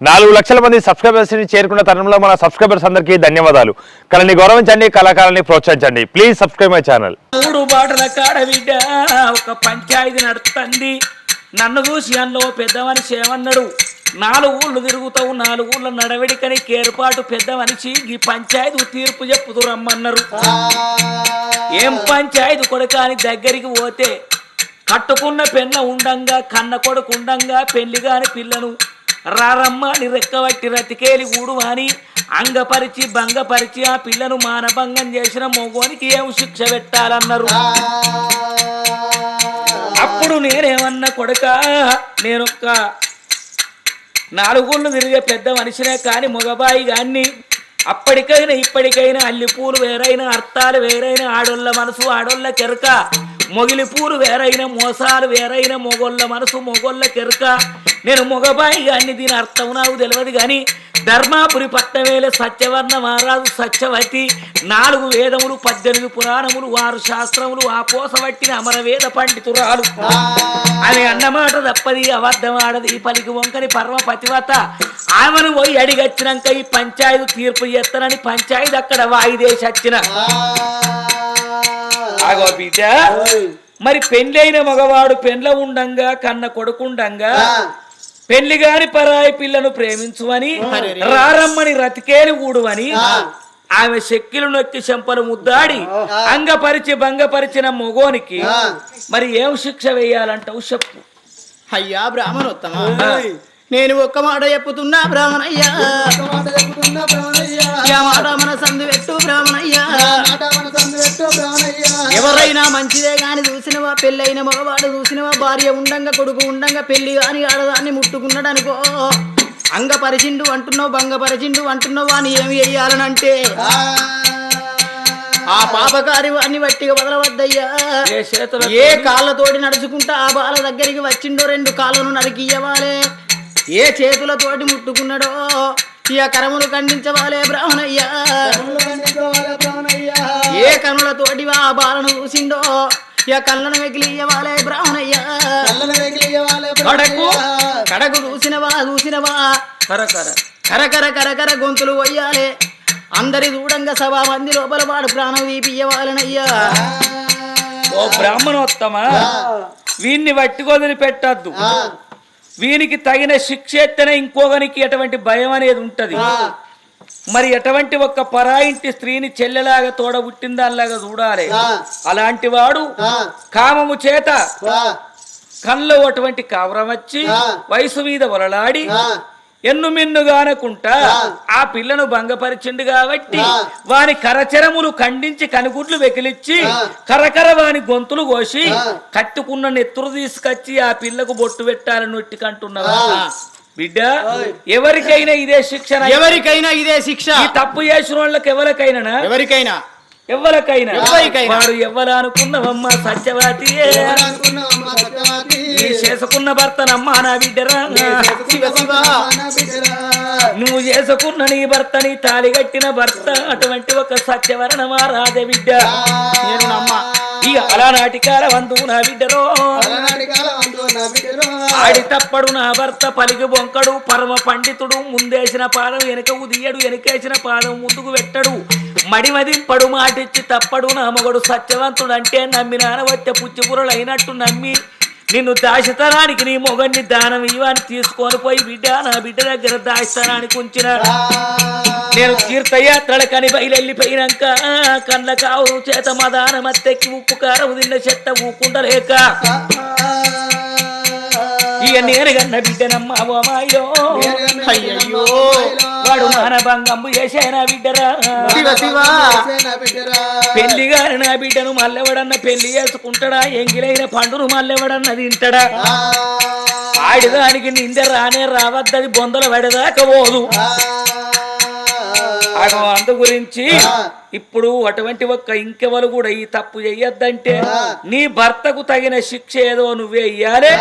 నాలుగు లక్షల మంది సబ్స్క్రైబర్స్ని చేరుకున్న తరుణంలో మన సబ్స్క్రైబర్స్ అందరికీ ధన్యవాదాలు. కళని గౌరవించండి కళాకారాన్ని ప్రోత్సహించండి. ప్లీజ్ సబ్స్క్రైబ్ మై ఛానల్ మూడు బాటల కాడ బిడ్డ ఒక పంచాయతీ నడుస్తుంది నన్ను చూసి అందులో పెద్ద మనిషి ఏమన్నాడు నాలుగు ఊళ్ళు తిరుగుతావు నాలుగు ఊళ్ళ నడవడికని కేర్పాటు పెద్ద మనిషి ఈ పంచాయతీ తీర్పు చెప్పుతూ రమ్మన్నారు. ఏం పంచాయతీ కొడుకాని దగ్గరికి పోతే కట్టుకున్న పెన్న ఉండంగా కన్న కొడుకు ఉండంగా పెళ్ళి కాని పిల్లను రారమ్మ అని రెక్కబట్టి రతికేలి ఊడు అని అంగపరిచి భంగపరిచి ఆ పిల్లను మానభంగం చేసిన మొగోనికి ఏం శిక్ష పెట్టాలన్నారు? అప్పుడు నేనేమన్నా కొడుక నేనొక్క నాలుగుళ్ళు తిరిగే పెద్ద మనిషినే కాని మగబాయి గాన్ని అప్పటికైనా ఇప్పటికైనా అల్లి పూలు వేరైన అర్థాలు వేరైన ఆడోళ్ళ మనసు ఆడోళ్ళ కెరక. మొగిలి పూలు వేరైన మోసాలు వేరైన మొగోళ్ళ మనసు మొగోళ్ళ కెరక. నేను మొగబాయి గాన్ని దీని అర్థం నాకు తెలియదు కానీ ధర్మాపురి పట్టవేలే సత్యవర్ణ మహారాజు సత్యవతి నాలుగు వేదములు పద్దెనిమిది పురాణములు ఆరు శాస్త్రములు ఆ కోసబట్టిన అమర వేద పండితురాలు అని అన్నమాట తప్పది అబద్ధమాడది ఈ పలికి వంకని పర్వ పతివత ఆమెను పోయి అడిగచ్చినాక ఈ పంచాయతీ తీర్పు చేస్తానని పంచాయతీ అక్కడ వాయిదేసి వచ్చిన మరి పెళ్ళైన మగవాడు పెండ్ల ఉండంగా కన్న కొడుకుండంగా పెళ్ళి గాని పరాయి పిల్లను ప్రేమించువని రారమ్మని రతికేలి ఊడువని ఆమె శక్తులు నొక్కి చెంపలు ముద్దాడి అంగపరిచి భంగపరిచిన మొగోనికి మరి ఏం శిక్ష వేయాలంటావు చెప్పు. అయ్యా బ్రాహ్మణోత్తమ? నేను ఒక్క మాట చెప్పుతున్నా బ్రాహ్మణయ్యా. మాట మన సందు ఎవరైనా మంచిదే గాని చూసినవా పెళ్ళైన మగవాడు చూసినవా భార్య ఉండంగా కొడుకు ఉండంగా పెళ్ళి గాని ఆడదాన్ని ముట్టుకున్నాడు అనుకో అంగపరిచిండు అంటున్నావు భంగపరిచిండు అంటున్నావు అని ఏమి చెయ్యాలనంటే? ఆ. పాపకారి వాడిని వట్టిగా వదలవద్దయ్యా. ఏ చేతుల ఏ కాళ్ళతోటి నడుచుకుంటా ఆ బాల దగ్గరికి వచ్చిండో రెండు కాళ్ళను నరికియ్యవాలే ఏ చేతులతోటి ముట్టుకున్నాడో ఇక కరములు ఖండించవాలే బ్రాహ్మణయ్యా. ఏ కనులతోటి ఆ బాలను చూసిండో ఇక కళ్ళను వెకిలియ్యవాలే బ్రాహ్మణయ్యా? కడకు కడకు చూసినవా చూసినవా కరకర కరకర కరకర గొంతులు వయ్యాలే అందరి దూడంగా సభా మంది లోపల వాడు ప్రాణం తీపియ్యవాలనయ్యా ఓ బ్రాహ్మణోత్తమ వీన్ని వట్టికొదిలి పెట్టద్దు. వీనికి తగిన శిక్ష ఎత్తనే ఇంకోగనికి ఎటువంటి భయం అనేది ఉంటది. మరి ఎటువంటి ఒక్క పరాయింటి స్త్రీని చెల్లెలాగా తోడబుట్టిందాల్లాగా చూడాలి. అలాంటి వాడు కామము చేత కళ్ళు అటువంటి కావరం వచ్చి వయసు మీద వలలాడి ఎన్ను మిన్నుగానకుంటా ఆ. పిల్లను భంగపరిచిండు కాబట్టి వాని కరచరములు ఖండించి కనుగుడ్లు వెకిలిచ్చి కరకర వాని గొంతులు కోసి కట్టుకున్న నెత్తురు తీసుకొచ్చి ఆ పిల్లకు బొట్టు పెట్టాలని నొట్టికంటున్నావా బిడ్డ ఎవరికైనా ఇదే శిక్షణ ఎవరికైనా ఇదే శిక్ష. ఈ తప్పు చేసిన వాళ్ళకి ఎవరికైనా. ఎవరికైనా. ఎవరికైనా. వాడు ఎవరు అనుకున్నవమ్మా సత్యవతి చేసుకున్న భర్తనమ్మా నా బిడ్డరా. నువ్వు చేసుకున్న నీ భర్త నీ తాళి కట్టిన భర్త అటువంటి ఒక సత్యవరణమా రాజ బిడ్డ. ఈ అలనాటి కాలవంతు నా బిడ్డరో. ఆడి తప్పడు నా భర్త పలికి బొంకడు. పరమ పండితుడు ముందేసిన పాదం వెనక ఉదియడు వెనకేసిన పాదం ముందుకు పెట్టడు మడిమదింపడు మాటిచ్చి తప్పడు నా మగడు. సత్యవంతుడు అంటే నమ్మి నానవత్య పుచ్చిపురలు అయినట్టు నమ్మి నిన్ను దాశతనానికి నీ మొగన్ని దానం ఇవ్వని తీసుకొని పోయి బిడ్డ నా బిడ్డ దగ్గర దాశతనానికి ఉంచిన. నేను తీర్థయాత్రలకని బయలెళ్ళిపోయినాక కళ్ళ కావు చేత మదానమత్తెక్కి ఉప్పు కారం తిన్న చెత్త ఊకుండలేక. ఇక నేను కన్న బిడ్డనమ్మా ఓమాయో. అయ్యయ్యో. వాడు మానభంగంబు చేసేనా బిడ్డరా. శివ శివ. పెళ్ళి గారి నా బిడ్డను మల్లెవడన్న పెళ్ళి చేసుకుంటాడా? ఎంగిలైన పండును మల్లెవడన్న తింటాడా? ఆడిదానికి నిందె రానే రావద్దది బొందల పడదాకా పోదు. అందు గురించి ఇప్పుడు అటువంటి ఒక్క ఇంకెవరు కూడా ఈ తప్పు చెయ్యొద్దంటే నీ భర్తకు తగిన శిక్ష ఏదో నువ్వే ఇయ్యాలే.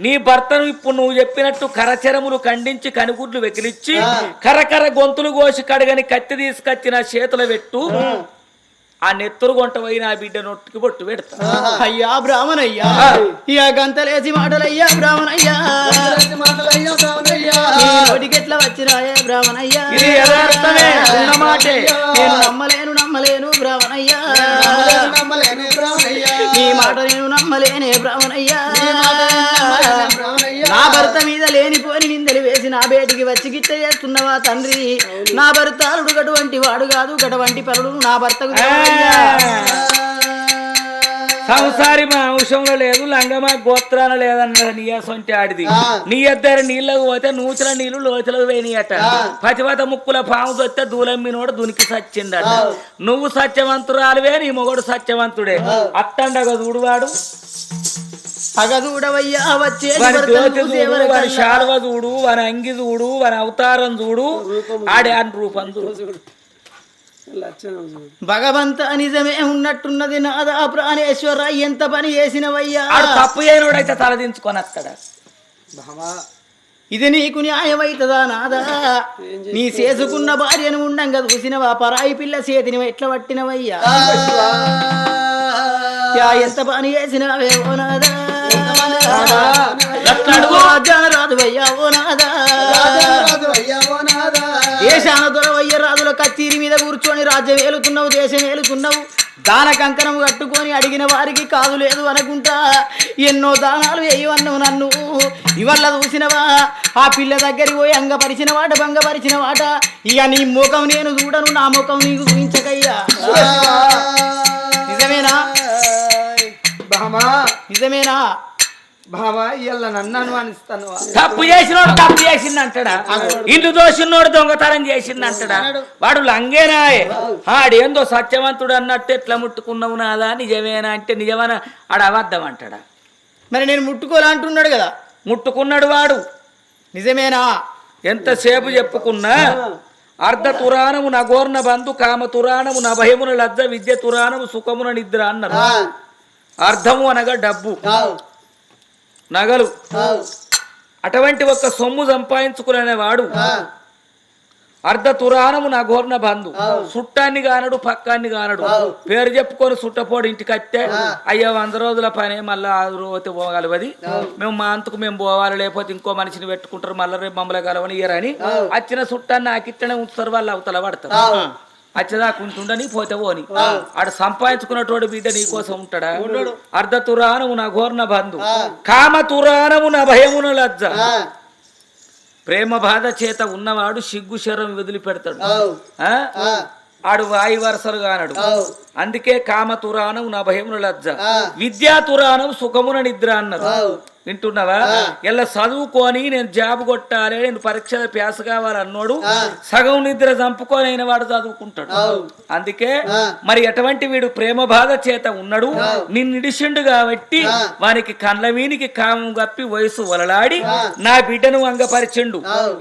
నీ భర్తను ఇప్పుడు నువ్వు చెప్పినట్టు కరచరములు ఖండించి కనుగుడ్లు వెకిలిచ్చి కరకర గొంతులు కోసి కడగని కత్తి తీసుకొచ్చి నా చేతులు పెట్టు. ఆ నెత్తురు కొంట పోయి నా బిడ్డ నొట్టుకి బొట్టు పెడతా. అయ్యా బ్రాహ్మణయ్యా. ఇక గంతలేసి మాటలయ్యా బ్రాహ్మణయ్యా. నోటికెట్లా వచ్చినాయే బ్రాహ్మణయ్యా. నేను నమ్మలేను నమ్మలేను బ్రాహ్మణయ్యా. నీ మాట నేను నమ్మలేనే బ్రాహ్మణయ్యా. నా భర్త మీద లేనిపోని నిందలు వేసి నా బేటికి వచ్చి గిట్ట చేస్తున్నవా తండ్రి? నా భర్త అరుడు గటువంటి వాడు కాదు గటువంటి పరుడు నా భర్తకు. సంసారి మా అంశంలో లేదు లంగమా గోత్రాన లేదన్నది నీ సొంటి ఆడిది. నీ ఇద్దరు నీళ్ళకు పోతే నూతుల నీళ్ళు లోతులకు పోయినాయట. పతివత ముక్కుల పాము దొత్తే దూలమ్మినోడు దునికి సచ్చిందట. నువ్వు సత్యవంతురాలువే నీ మొగడు సత్యవంతుడే. అత్తండగా చూడువాడు. వారి. శాల్వ చూడు వారి అంగి చూడు వారి అవతారం చూడు. ఆడి అని రూపం చూడు. భగవంత నిజమే ఉన్నట్టున్నది నాదా ప్రాణేశ్వర ఎంత పని చేసినవయ్యా? తప్పు చేయనోడైతే తలదించుకొని వస్తాడా ఇది నీకు న్యాయమైతదా నాదా? నీ చేసుకున్న భార్యను ఉండంగా చూసినవా? పరాయి పిల్ల చేతిని ఎట్లా పట్టినవయ్యా? ఎంత పని చేసినవే ఓ నాదా? రాజ్యాన రాదువయ్యా ఓ నాదా? దొరవయ్య రాజుల కత్తిరి మీద కూర్చొని రాజ్యం ఏలుతున్నావు దేశం ఏలుతున్నావు. దాన కంకణం కట్టుకొని అడిగిన వారికి కాదు లేదు అనుకుంటా. ఎన్నో దానాలు వేయవన్నావు నన్ను. ఇవల్ల చూసినవా ఆ పిల్ల దగ్గరికి పోయి అంగపరిచిన వాట భంగపరిచిన వాట. ఇక నీ ముఖం నేను చూడను నా ముఖం నీకు చూపించకయ్యా. నిజమేనా? బామా. నిజమేనా? ఇవాళ నన్ను అనుమానిస్తాను తప్పు చేసినోడు తప్పు చేసింది అంటాడా ఇంటి దోషినోడు దొంగతనం చేసింది అంటాడా వాడు లంగేనాయే. ఆడేందో సత్యవంతుడు అన్నట్టు ఎట్లా ముట్టుకున్నావు నాదా? నిజమేనా అంటే నిజమేనా ఆడ అబద్ధం అంటాడా? మరి నేను ముట్టుకోవాలంటున్నాడు కదా? ముట్టుకున్నాడు వాడు. నిజమేనా? ఎంతసేపు చెప్పుకున్నా? అర్ధ తురాణము నగోర్ణ బంధు కామ తురాణము నా భయమున లజ్జ విద్య తురాణము సుఖమున నిద్ర అన్నారు. అర్థము అనగా డబ్బు. నగలు. అటువంటి ఒక సొమ్ము సంపాదించుకునే వాడు అర్ధ తురాణము నా గోర్ణ బంధు. సుట్టాన్ని కానడు పక్కాన్ని కానడు పేరు చెప్పుకొని సుట్టపోడు ఇంటికి వస్తే అయ్యా వంద రోజుల పని మళ్ళీ ఆరు రోజు పోగలవది. మేము మా అంతకు మేము పోవాలి లేకపోతే ఇంకో మనిషిని పెట్టుకుంటారు మళ్ళీ రేపు మమ్మల్ని కలవని ఇయ్యరని వచ్చిన సుట్టాన్ని నాకిట్టనే ఉంచుతారు వాళ్ళు అవతల పడతారు. వచ్చేదాకా ఉంటుండని పోతే పోని ఆడు సంపాదించుకున్నటువంటి బిడ్డ నీ కోసం ఉంటాడా? అర్ధ తురాణము నా ఘోర్ణ బంధు. కామ తురాణము నా భయమున లజ్జ. ప్రేమ బాధ చేత ఉన్నవాడు సిగ్గు శరం వదిలిపెడతాడు? ఆడు వాయి వరసలు కానడు. అందుకే కామ తురాణం నా భయమున లజ్జ. విద్యా తురాణం సుఖమున నిద్ర అన్నారు వింటున్నావా? ఇలా చదువుకొని నేను జాబ్ కొట్టాలి నేను పరీక్ష ప్యాస కావాలి అన్నోడు సగం నిద్ర చంపుకొని అయిన వాడు చదువుకుంటాడు. అందుకే మరి ఎటువంటి వీడు ప్రేమ బాధ చేత ఉన్నాడు నిన్ను ఇడిసిండు కాబట్టి వానికి కండ్ల వీనికి కామం గప్పి వయసు వలలాడి నా బిడ్డను అంగపరిచిండు.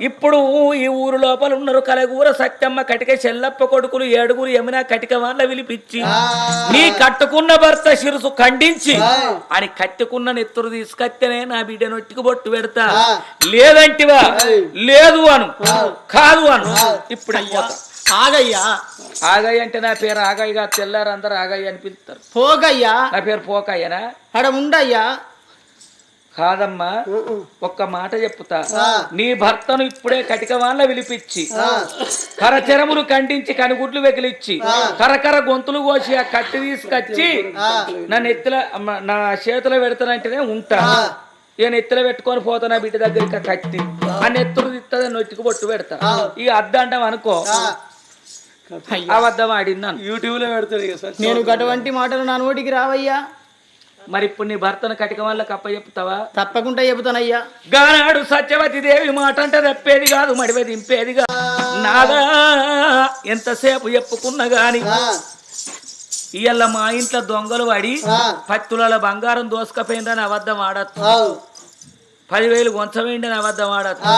ఇప్పుడు ఈ ఊరు లోపల ఉన్నారు కలగూర సత్యమ్మ కటిక చెల్లప్ప కొడుకులు ఏడుగురు యమున కటిక వాళ్ళ విలిపిచ్చి నీ కట్టుకున్న భర్త శిరుసు ఖండించి అని కట్టుకున్న నెత్తురు తీసుకొస్తేనే నా బిడ్డ నొట్టికి బొట్టు పెడతా. లేదంటివా? లేదు అను. కాదు అను. ఇప్పుడు. ఆగయ్యా. ఆగయ్య అంటే నా పేరు ఆగయ్యగా తెల్లారు అందరు ఆగయ్య అని పిలుస్తారు పోగయ్యా. నా పేరు పోకయ్యనా? అడ ఉండయ్యా. కాదమ్మా ఒక్క మాట చెప్పుతా. నీ భర్తను ఇప్పుడే కటిక వాళ్ళ విలిపించి కరచరములు ఖండించి కనుగుడ్లు వెకిలిచ్చి కరకర గొంతులు కోసి ఆ కత్తి తీసుకొచ్చి నా నెత్తిల నా చేతిలో పెడతానంటేనే ఉంటా. నేను ఎత్తులో పెట్టుకొని పోతా నా బిడ్డ దగ్గరికి కత్తి. ఆ. నెత్తులు తిత్తది నొట్టికి బొట్టు పెడతా. ఇక అద్దంటాం అనుకో. అబద్ధం ఆడిన్నాను యూట్యూబ్లో పెడతాడు. నేను అటువంటి మాటలు నా నోటికి రావయ్యా. మరి ఇప్పుడు నీ భర్తను కటిక వాళ్ళకి అప్ప చెప్తావా తప్పకుండా చెబుతానయ్యా. గానాడు సత్యవతి దేవి మాట అంటే తప్పేది కాదు మడివే దింపేది కాదు. నాదా ఎంతసేపు చెప్పుకున్నా గాని ఇయ్యాల మా ఇంట్లో దొంగలు పడి పత్తుల బంగారం దోసుకపోయిందని అబద్ధం ఆడచ్చు. పదివేలు కొంచమేండి అబద్ధం ఆడచ్చు.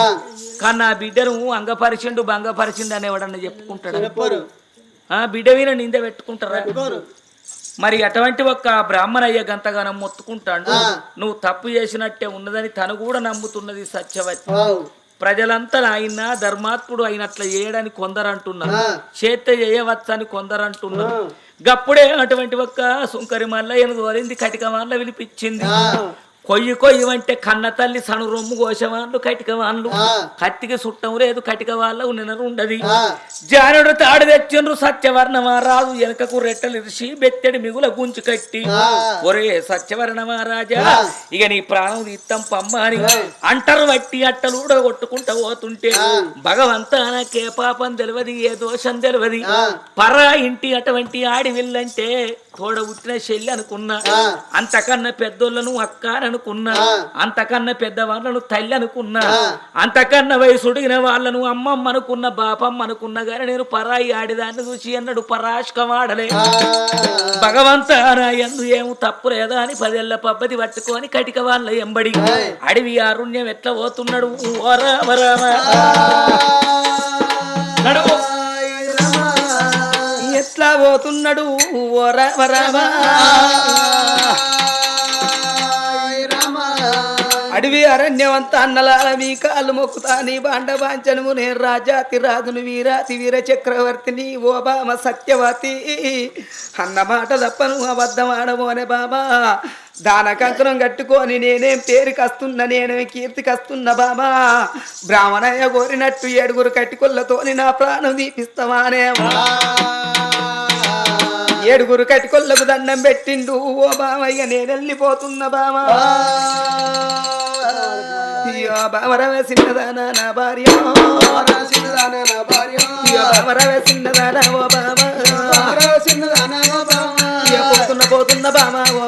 కానీ నా బిడ్డను అంగపరిచిండు భంగపరిచిండు అని ఎవడన్నా చెప్పుకుంటాడు? ఆ బిడ్డ మీద నింద పెట్టుకుంటారా? మరి అటువంటి ఒక్క బ్రాహ్మణయ్య గంతగానం మొత్తుకుంటాడు. నువ్వు తప్పు చేసినట్టే ఉన్నదని తను కూడా నమ్ముతున్నది సత్యవతి. ప్రజలంతా ఆయన ధర్మాత్ముడు అయినట్ల చేయడానికి కొందరు అంటున్నారు చేత చేయవచ్చని కొందరు అంటున్నారు గప్పుడే అటువంటి ఒక్క సుంకరి మల్లయ్యను దోరింది కటిక వాళ్ళ వినిపించింది. కొయ్యి కొయ్యి అంటే కన్న తల్లి సను రొమ్ము కోసవాళ్ళు కటిక వాళ్ళు. కత్తికి సుట్టం లేదు కటిక వాళ్ళ నినరు ఉండదు. జానుడు తాడు తెచ్చిండ్రు సత్యవర్ణమా రాజు వెనకకు రెట్టలు ఇరిసి బెత్తడి మిగుల గుంచి కట్టి. ఒరే సత్యవర్ణమా రాజా ఇక నీ ప్రాణం తీస్తాం పమ్మ అని అంటరు వట్టి అట్టలు కొట్టుకుంటా పోతుంటే భగవంతా నాకే పాపం తెలియదు ఏ దోషం తెలియదు పరా ఇంటి అటువంటి ఆడి వెళ్ళంటే తోడ పుట్టిన చెల్లి అనుకున్నా. అంతకన్నా పెద్దోళ్ళను అక్క అని అనుకున్నా అంతకన్నా పెద్దవాళ్ళను తల్లి అనుకున్నా. అంతకన్నా వయసుడిగిన వాళ్ళను అమ్మమ్మ అనుకున్న బాపమ్మ అనుకున్నా గాని నేను పరాయి ఆడిదాన్ని చూసి అన్నాడు పరాష్కమాడలే భగవంత నా ఎందు ఏమో తప్పు లేదా అని పదేళ్ళ పబ్బతి పట్టుకొని కటిక వాళ్ళ ఎంబడి. అడవి అరుణ్యం ఎట్లా పోతున్నాడు. నడువు. ఎట్లా పోతున్నాడు? ఓ రామ రామ. అడవి అరణ్యమంతా అన్నలాల మీ కాళ్ళు మొక్కుతా. నీ బాండ బాంచను నేను రాజాతి రాజును వీరాతి వీర చక్రవర్తిని ఓ బామ సత్యవతి. అన్న మాట తప్పను అబద్ధమాడమోనే బాబా దాన కంకణం కట్టుకొని నేనేం పేరుకస్తున్నా నేనేం కీర్తికస్తున్నా బాబా బ్రాహ్మణయ్య కోరినట్టు ఏడుగురు కట్టుకొల్లతోని నా ప్రాణం దీపిస్తావానే ఏడుగురు కట్టికొల్లకు దండం పెట్టిండు. ఓ బామయ్య నేను వెళ్ళిపోతున్నా బామా అయ్యో బామరవే చిన్నదానా నా భార్య. బామరవే చిన్నదానా ఓ పోతున్న పోతున్న బామా ఓ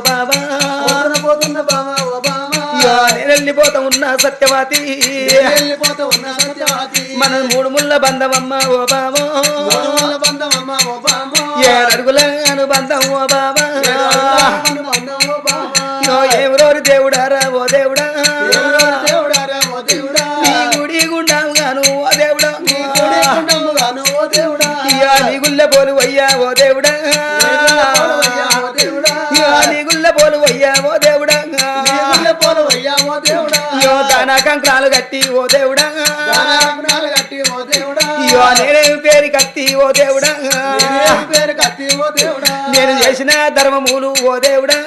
వెళ్ళిపోతా ఉన్నా సత్యవతి. మన మూడు ముళ్ళ బంధమమ్మ ఓ బాబా ఏడడుగుల బంధం ఓ బాబా అయ్యో ఏమిరోరి దేవుడారా ఓ దేవుడా నీ గుడి గుండాము గాను ఓ దేవుడా అయ్యా నీ గుళ్ళ పోలు వయ్యా ఓ దేవుడా అయ్యా నీ గుళ్ళ పోలు వయ్యా ఓ దేవుడా అయ్యో దానా కంకణాలు కట్టి ఓ దేవుడా అయ్యో నేనేమి పేరు కత్తి ఓ దేవుడా నేను చేసిన ధర్మములు ఓ దేవుడా.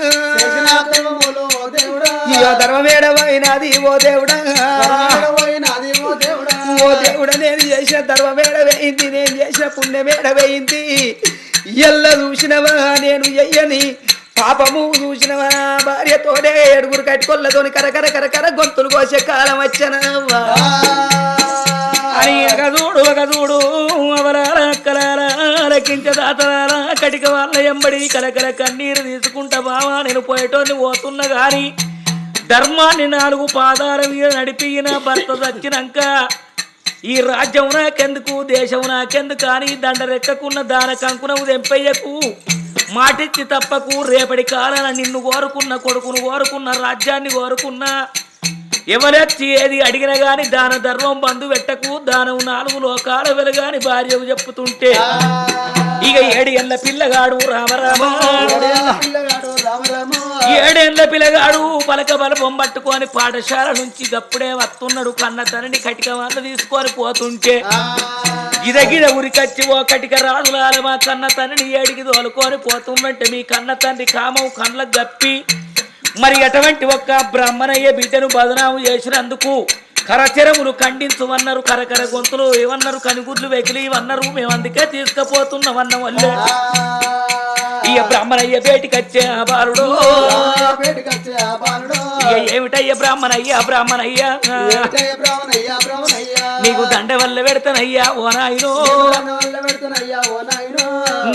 అయ్యో ధర్మమేడమైనది ఓ దేవుడా. ఓ దేవుడా. నేను చేసిన ధర్మమేడ వేయింది నేను చేసిన పుణ్యమేడ వేయింది ఎల్ల చూసినవా నేను ఎయ్యని. పాపము చూసినవా భార్యతోనే ఏడుగురు కట్టుకొల్లతోని కరకర కరకర గొంతులు కోసే కాలం వచ్చనవా అని ఒక చూడు ఒక చూడు. అవరాల అక్కలాల రకించ దాతలాల కటిక వాళ్ళ ఎంబడి కలకల కన్నీరు తీసుకుంటా బావా నేను పోయేటోని పోతున్నా గాని ధర్మాన్ని నాలుగు పాదాల మీద నడిపిన భర్త చచ్చినాక ఈ రాజ్యం నాకెందుకు దేశం నాకెందుకు కానీ దండరెక్కకున్న దాన కంకునవు దెంపయ్యకు మాటిచ్చి తప్పకు రేపటి కాలాన నిన్ను కోరుకున్న కొడుకును కోరుకున్న రాజ్యాన్ని కోరుకున్నా ఎవరెచ్చి ఏది అడిగిన గాని దాన ధర్మం బంధు పెట్టకు దానం నాలుగు లోకాల వెలుగాని భార్యకు చెప్పుతుంటే. ఇక ఏడు పిల్లగాడు రామరామ ఏడేళ్ళ పిల్లగాడు పలక బలపం పట్టుకొని పాఠశాల నుంచి గప్పుడే వస్తున్నాడు కన్న తనని కటిక వల్ల తీసుకొని పోతుంటే. గిదగిద ఉరికచ్చి ఓ కటిక రాజులాల మా కన్న తనని ఏడికి తోలుకొని పోతుందంటే మీ కన్న తండ్రి కామం కళ్ళకు గప్పి. మరి అటువంటి ఒక్క బ్రాహ్మణయ్య బిడ్డను బదనాము చేసినందుకు కరచరములు ఖండించమన్నారు కరకర గొంతులు ఏమన్నారు కనుగుడ్లు వెకిలి ఇవన్నారు మేము అందుకే తీసుకుపోతున్నాం అన్న వల్లే ఈ బ్రాహ్మణయ్య ఆ బాలుడు. ఏమిటయ్య బ్రాహ్మణయ్య బ్రాహ్మణయ్య? నీకు దండ వల్ల పెడతానయ్యా ఓ నాయనో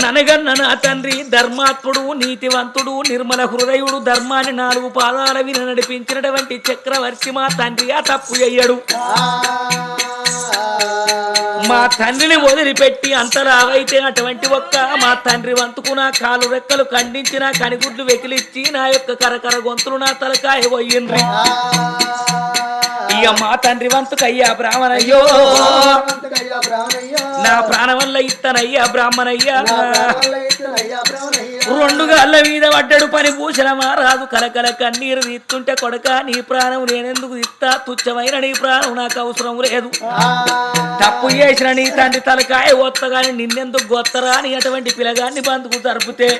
ననగన్న నా తండ్రి ధర్మాత్ముడు నీతివంతుడు నిర్మల హృదయుడు ధర్మాన్ని నాలుగు పాదాల విన నడిపించినటువంటి చక్రవర్తి మా తండ్రి. ఆ తప్పు చెయ్యడు. మా తండ్రిని వదిలిపెట్టి అంతరావైతే అటువంటి ఒక్క మా తండ్రి వంతుకు నా కాలు రెక్కలు ఖండించి నా కనిగుడ్లు వెకిలిచ్చి నా యొక్క కరకర గొంతులు నా తలకాయ పోయిండ్రి ఇక మా తండ్రి వంతుకయ్యా బ్రాహ్మణయ్యో. నా ప్రాణం వల్ల ఇత్తనయ్యా బ్రాహ్మణయ్యా. రెండు గాళ్ళ మీద పడ్డాడు పని భూషణ రాదు కలకల కన్నీరు తీస్తుంటే కొడక నీ ప్రాణం నేనెందుకు తీస్తా తుచ్చమైన నీ ప్రాణం నాకు అవసరం లేదు. తప్పు చేసిన నీ తండ్రి తలకాయ ఒత్తగాని నిన్నెందుకు గొత్తరా అని అటువంటి పిలగాన్ని బందుకు తరుపుతే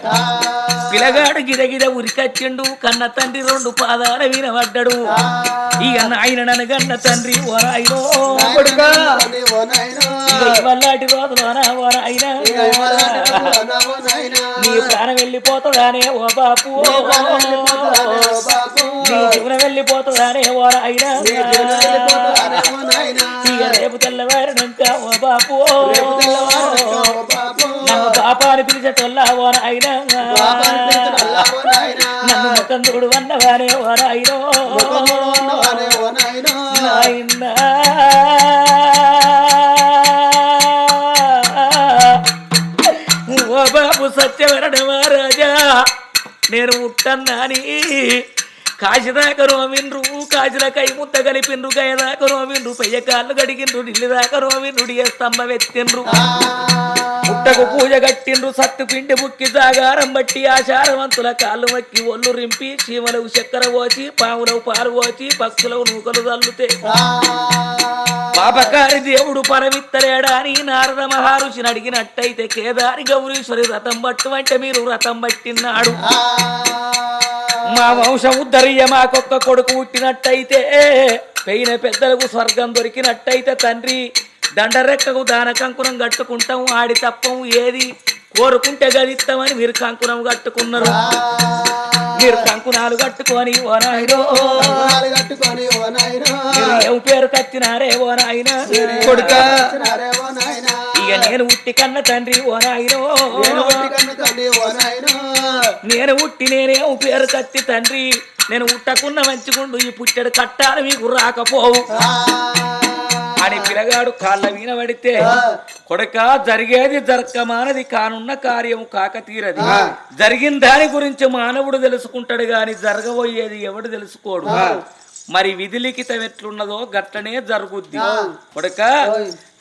పిలగాడు గిరగిర ఉరికచ్చిండు. కన్న తండ్రి రెండు పాదాల వినబడ్డాడు ఇక నాయన కన్న తండ్రి ఓ నాయనో. వల్లాటి నీ ప్రాణం వెళ్ళిపోతుందానే ఓ బాపు నీ జీవనం వెళ్ళిపోతుందానే ఓ ఇక రేపు తెల్లవారినాక ఓ బాపు నన్ను పాపాని పిలిచేటల్లా ఓ నాయన. నన్ను ముఖందుడు అన్నవారే ఓ నాయనో. నాయనా. బాబు రాజా మహారాజా నేను ముట్టన్నాని కాశిదాకా రోమిన్రు కాశిల కై ముద్ద కలిపిండ్రు గయదాకా రోమిన్రు పెయ్య కాళ్ళు గడిగిండ్రు నిల్లు దాకా డియ స్తంభం ఎత్తిండ్రు పుట్టకు పూజ కట్టిండ్రు సత్తు పిండి ముక్కి జాగారం బట్టి ఆచారవంతుల కాళ్ళు మక్కి ఒళ్ళు రింపి చీమలకు చక్కెర పోచి పాములకు పాలు పోచి పక్షులకు నూకలు చల్లుతే పాపకారి దేవుడు పరమిత్తలేడా అని నారద మహర్షిని అడిగినట్టయితే కేదారి గౌరీశ్వరి రథం పట్టు అంటే మీరు రథం పట్టినాడు మా వంశం ఉద్ధరియ మాకొక్క కొడుకు పుట్టినట్టయితే పెయిన పెద్దలకు స్వర్గం దొరికినట్టయితే తండ్రి దండరెక్కకు దాన కంకురం కట్టుకుంటాం ఆడి తప్పం ఏది కోరుకుంటే గదిస్తామని మీరు కంకురం కట్టుకున్నారు. మీరు కంకునాలు కట్టుకొని ఓ నాయనో. కట్టుకొని ఓ నాయన. మీరు ఏం పేరు కత్తినారే ఓ నాయన. కొడుకా. ఇక నేను ఉట్టి కన్న తండ్రి ఓ నాయనో. తండ్రి ఓ నాయన. నేను ఉట్టి నేనేం పేరు కత్తి తండ్రి. నేను ఉట్టకున్న మంచిగుండు ఈ పుట్టెడు కట్టాలి మీకు రాకపోవు. అని పిల్లగాడు కాళ్ళ వీణ పడితే కొడక జరిగేది జరగమానది కానున్న కార్యము కాక తీరది. జరిగిన దాని గురించి మానవుడు తెలుసుకుంటాడు గాని జరగబోయేది ఎవడు తెలుసుకోడు? మరి విధి లిఖితం ఎట్లున్నదో గట్లనే జరుగుద్ది. కొడక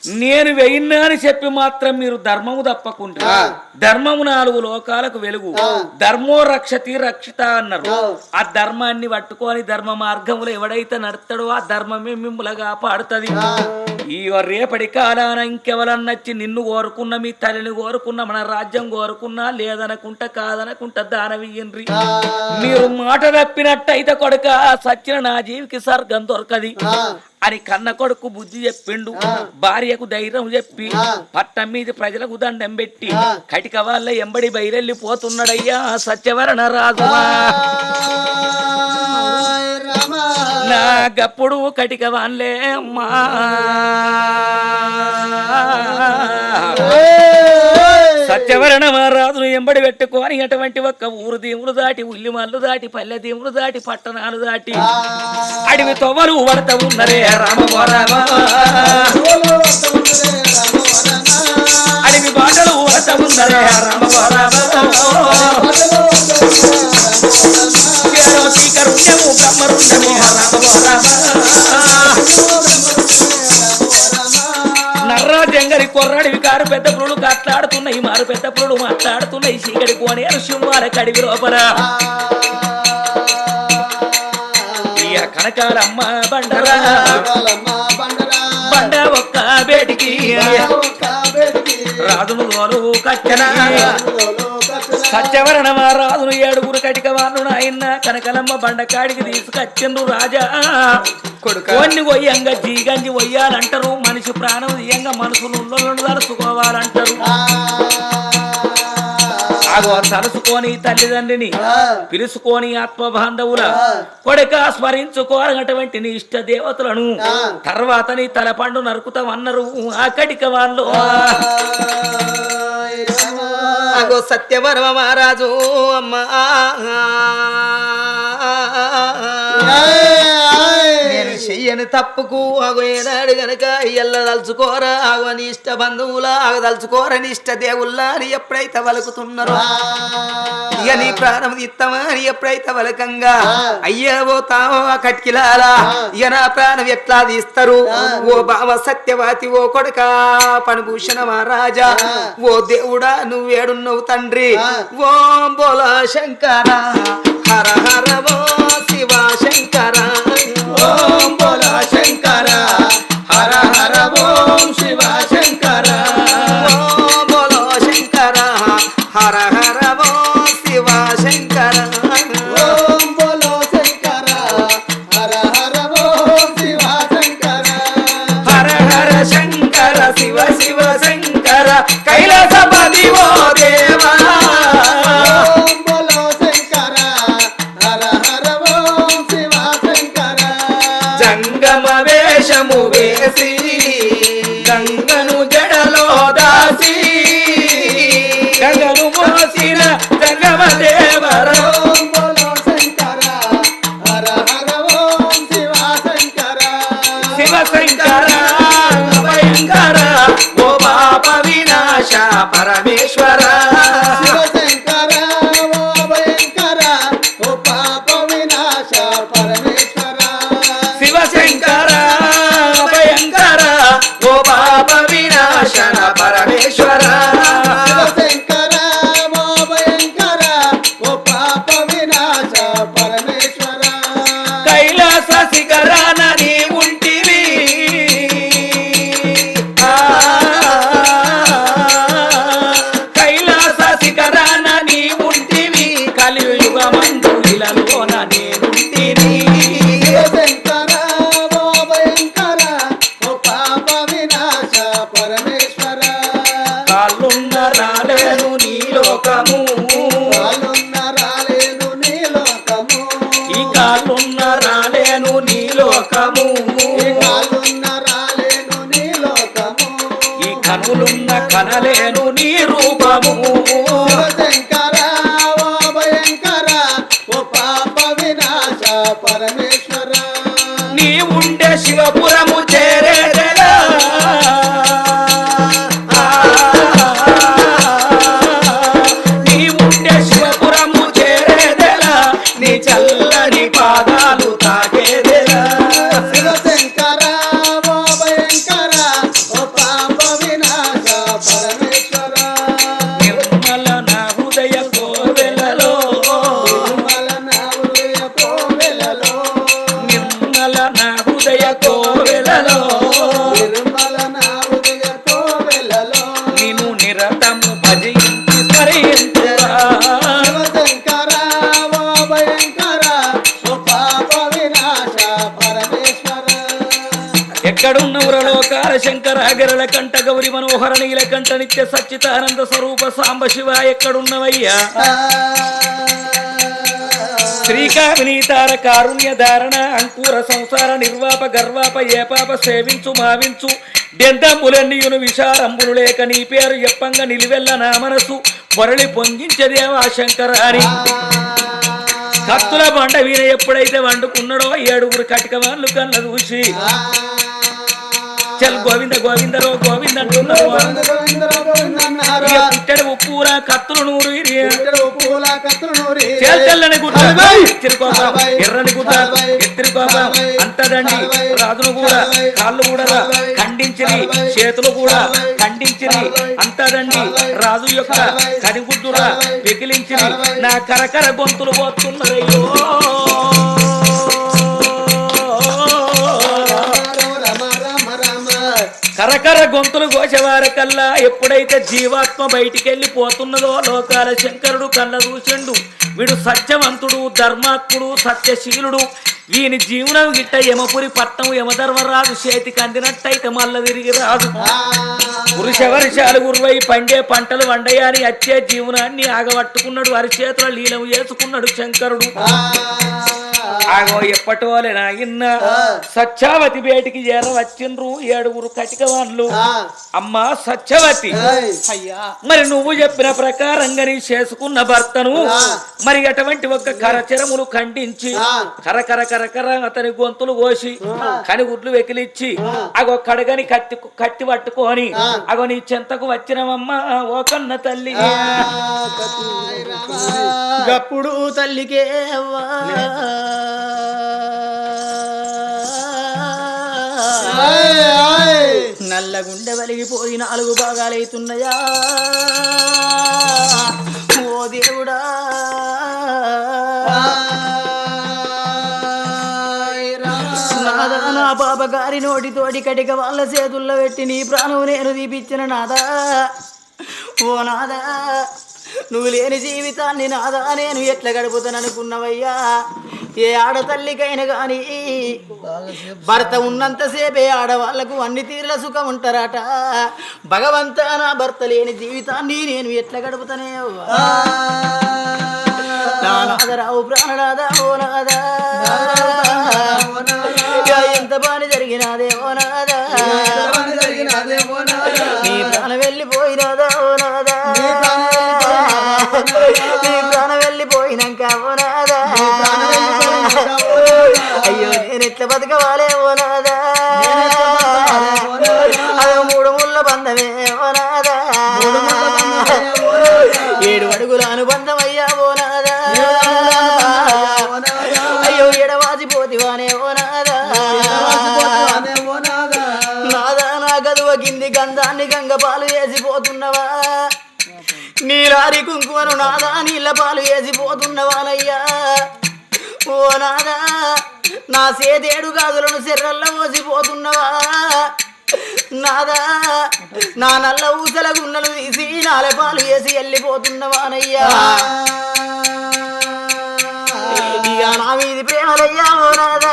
నేను వెయిన్నా అని చెప్పి మాత్రం మీరు ధర్మము తప్పకుండా ధర్మము నాలుగు లోకాలకు వెలుగు. ధర్మో రక్షతి రక్షిత అన్నారు. ఆ ధర్మాన్ని పట్టుకొని ధర్మ మార్గములో ఎవడైతే నడతాడో ఆ ధర్మమే మిమ్మల్ని కాపాడుతుంది. ఈ రేపటి కాలాన ఇంకెవరన్నచ్చి నిన్ను కోరుకున్న మీ తల్లిని కోరుకున్న మన రాజ్యం కోరుకున్నా లేదనుకుంటా కాదనుకుంటా దానవియ్యండ్రి మీరు మాట తప్పినట్టయితే కొడుక సచ్చిన నా జీవికి స్వర్గం దొరకది. అని కన్న కొడుకు బుద్ధి చెప్పిండు భార్యకు ధైర్యం చెప్పి పట్టం మీద ప్రజలకు దండం పెట్టి కటిక వాళ్ళ ఎంబడి బయలెళ్ళిపోతున్నాడయ్యా సత్యవరణ రాజుమా రామ. నా గప్పుడు కటిక వాళ్ళే అమ్మా. సత్యవరణ మహారాజును ఎంబడి పెట్టుకొని అటువంటి ఒక్క ఊరు దీములు దాటి ఉల్లిమల్లు దాటి పల్లె దీములు దాటి పట్టణాలు దాటి అడవి తొవ్వలు పడత ఉన్నరే రామ అడిగి బాటలు పడత ఉన్నరే రామ చీకరుండెము కమ్మరుండెము నర్రా జంగరి కొర్రడివి కారు పెద్ద పురుడు కట్లాడుతున్నాయి మారు పెద్ద పురుడు మాట్లాడుతున్నాయి. చీకటి కోనేరు సింహాల కడివి లోపల. ఇయ కనకాలమ్మ బండరా. బండ ఒక్క బేటికి. రాజును గోలు కచ్చనా సత్యవరణ రాజును ఏడుగురు కటిక వాళ్ళు నాయన్న కనకలమ్మ బండకాడికి తీసుకొచ్చిండ్రు రాజా. కొన్ని వయ్యంగా జీగంజి వయ్యాలంటారు మనిషి ప్రాణం తీయంగా మనసులు తలుచుకోవాలంటారు ఆగో తలుసుకొని తల్లిదండ్రిని పిలుచుకొని ఆత్మ బాంధవుల కొడుక స్మరించుకోనటువంటి నీ ఇష్ట దేవతలను తర్వాత నీ తలపండు నరుకుతామన్నారు ఆ కటిక వాళ్ళు. అగో సత్యవరమ మహారాజు అమ్మా. చెయ్యని తప్పుకు అగో ఏనాడు గనక ఎల్ల దలుచుకోరా ఆగో నీ ఇష్ట బంధువులా ఆగ దలుచుకోరా నీ ఇష్ట దేవుల్లా అని ఎప్పుడైతే వలుకుతున్నారో? ఇక నీ ప్రాణం ఇత్తమా అని ఎప్పుడైతే వలకంగా? అయ్యా ఓ తావో కట్కిలాలా? ఇక నా ప్రాణం ఎట్లా తీస్తారు? ఓ బావ సత్యవాతి ఓ కొడుక పనిభూషణ మహారాజా. ఓ దేవుడా నువ్వేడున్నావు తండ్రి. ఓం బోలా శంకర హర హర ఓ శివ శంకర. ఓం శివ పరమేశ్వర. శివ శంకర ఓ భయంకర ఓ పాప వినాశ పరమేశ్వర. శివ శంకర భయంకర ఓ పాప వినాశన పరమేశ్వర. నీ ఉండే శివపురము చే కంఠ గౌరి మనోహర నీల కంఠ నిత్య సచ్చితానంద స్వరూప సాంబ శివ ఎక్కడున్నవయ్యా? శ్రీకామినీతార కారుణ్య ధారణ అంకుర సంసార నిర్వాప గర్వాప ఏపాప సేవించు మావించు దెంతంబులన్నీయును విశాలంబులు లేక నీ పేరు ఎప్పంగా నిలివెల్ల నా మనసు. పొరళి పొంగించదేవా శంకరాని. కత్తుల బండ వీణ ఎప్పుడైతే వండుకున్నాడో ఏడుగురు కటిక వాళ్ళు కళ్ళ చూసి చల్ గోవింద గోవిందరో గోవింద పుట్టెడు ఉప్పురా కత్తులు నూరు కోపం నలభై. ఎర్రని గుట్ట నలభై. ఎత్తిరి కోపం నలభై. అంతదండి నలభై. రాజులు కూడా. కాళ్ళు కూడా. ఖండించిరి. చేతులు కూడా. ఖండించిరి. అంతదండి. రాజు యొక్క. వెకిలించిరి నలభై. నా కరకర గొంతులు పోతున్నారయ్యో కరకర గొంతులు కోసేవారి కల్లా ఎప్పుడైతే జీవాత్మ బయటికి వెళ్ళిపోతున్నదో లోకాల శంకరుడు కళ్ళ చూసిండు వీడు సత్యవంతుడు ధర్మాత్ముడు సత్యశీలుడు. వీని జీవనం గిట్ట యమపురి పట్నం యమధర్మరాజు చేతికి అందినట్టయితే మళ్ళా తిరిగి రాదు. పురుష వర్షాలు గురువై పండే పంటలు వండయాని వచ్చే జీవనాన్ని ఆగబట్టుకున్నాడు. వారి చేతుల లీలం చేసుకున్నాడు శంకరుడు. ఆగో ఎప్పటోలే నాయన్న సత్యావతి బేటికి చేర వచ్చిండ్రు ఏడుగురు కటిక వాళ్ళు. అమ్మా సత్యవతి. అయ్యా మరి నువ్వు చెప్పిన ప్రకారంగా నీ చేసుకున్న భర్తను మరి అటువంటి ఒక కరచరములు ఖండించి ఆ. కర కర కర కర అతని గొంతులు కోసి కనిగుడ్లు వెకిలిచ్చి అగో కడగని కత్తి కట్టి పట్టుకొని అగో నీ చెంతకు వచ్చినవమ్మా ఓ కన్న తల్లి. గప్పుడు తల్లికే నల్ల గుండె వలిగిపోయి నాలుగు భాగాలైతున్నాయా? ఓ దేవుడా! నాదా నా పాప గారి నోటితోటి కటిక వాళ్ళ చేతుల్లో పెట్టి నీ ప్రాణం నేను దీపించిన నాదా? ఓ నాదా నువ్వు లేని జీవితాన్ని నాదా? నేను ఎట్లా గడుపుతాననుకున్నవయ్యా? ఏ ఆడతల్లికైనా కానీ భర్త ఉన్నంతసేపే ఆడవాళ్ళకు అన్ని తీరుల సుఖం ఉంటారట. భగవంత నా భర్త లేని జీవితాన్ని నేను ఎట్లా గడుపుతానే నాదరావు ప్రాణనాదా ఓ నాదా. ఎంత పని జరిగినాదే కుంకుమను నాదా? నీళ్ళ పాలు వేసిపోతున్నవానయ్యా ఓ నాదా నా సేదేడు గాజులను సెర్రల్లో మోసిపోతున్నవా నాదా నా నల్ల ఊసల గున్నలు తీసి నాల పాలు వేసి వెళ్ళిపోతున్నవానయ్యా. ఇక నా మీది ప్రేమలయ్యా ఓ నాదా.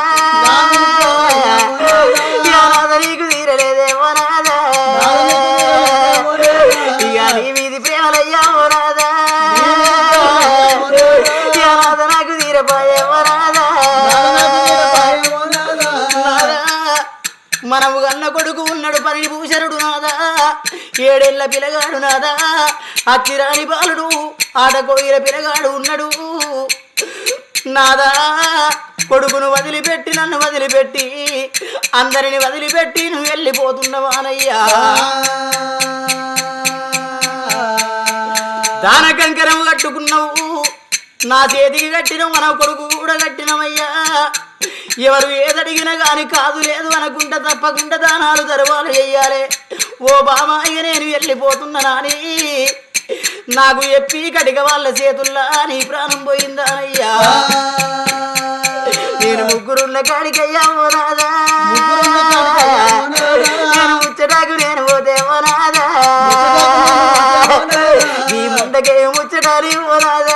కొడుకు ఉన్నాడు పని భూషణుడు నాదా. ఏడేళ్ళ పిల్లగాడు నాదా. అక్కిరాని బాలుడు ఆట కోయిల పిల్లగాడు ఉన్నాడు. నాదా కొడుకును వదిలిపెట్టి నన్ను వదిలిపెట్టి అందరిని వదిలిపెట్టి నువ్వు వెళ్ళిపోతున్నవానయ్యా దాన కంకరం కట్టుకున్నావు. నా చేతికి కట్టిన మన కొడుకు కూడా కట్టినమయ్యా. ఎవరు ఏదడిగినా కానీ కాదు లేదు అనుకుంటా తప్పకుండా దానాలు దర్వాలు చెయ్యాలి ఓ బామాయ్య నేను వెళ్ళిపోతున్నానని నాకు ఎప్పి కటిక వాళ్ళ చేతుల్లా నీ ప్రాణం పోయిందానయ్యా నేను ముగ్గురున్న కాడికయ్యా ఓ నాదా. నేను ముచ్చటాకు నేను పోతే ఓ నాదా ఓ నాదా. నీ ముందకే ముచ్చటాని ఓ నాదా.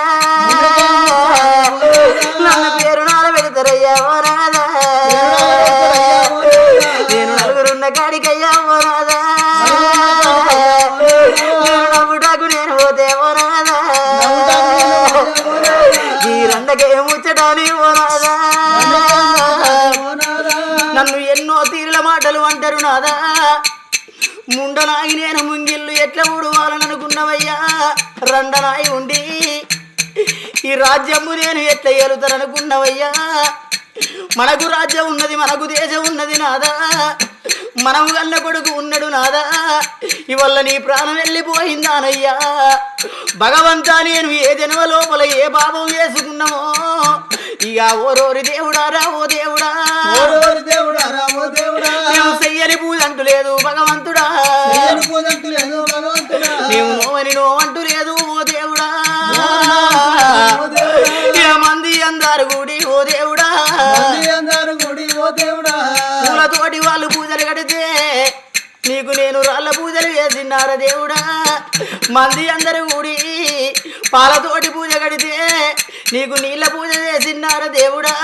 ముచ్చటాని నన్ను ఎన్నో తీరుల మాటలు అంటారు నాదా? ముండనాయి నేను ముంగిల్లు ఎట్లా ఊడవాలననుకున్నవయ్యా? రండనాయి ఉండి ఈ రాజ్యము నేను ఎట్లా ఏలుతాననుకున్నవయ్యా? మనకు రాజ్యం ఉన్నది మనకు దేశం ఉన్నది నాదా? మనము కన్న కొడుకు ఉన్నాడు నాదా? ఇవల్ల నీ ప్రాణం వెళ్ళిపోయిందానయ్యా భగవంతా నేను ఏ జన్మ లోపల ఏ పాపం చేసుకున్నామో ఇక ఓరోరి దేవుడా రా ఓ దేవుడా. ఓరోరి దేవుడా రామో దేవుడా. చెయ్యని పూజ అంటూ లేదు. చేసినార దేవుడా? మంది అందరు కూడి పాలతోటి పూజ కడితే నీకు నీళ్ళ పూజ చేసినార దేవుడా?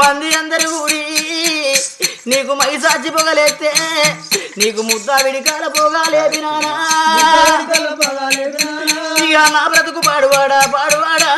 మంది అందరు కూడి నీకు మైసాచి పొగలేస్తే నీకు ముద్ద విడికాల పగాలేడు నానా. ఇక నా బ్రతుకు పాడువాడా పాడువాడా?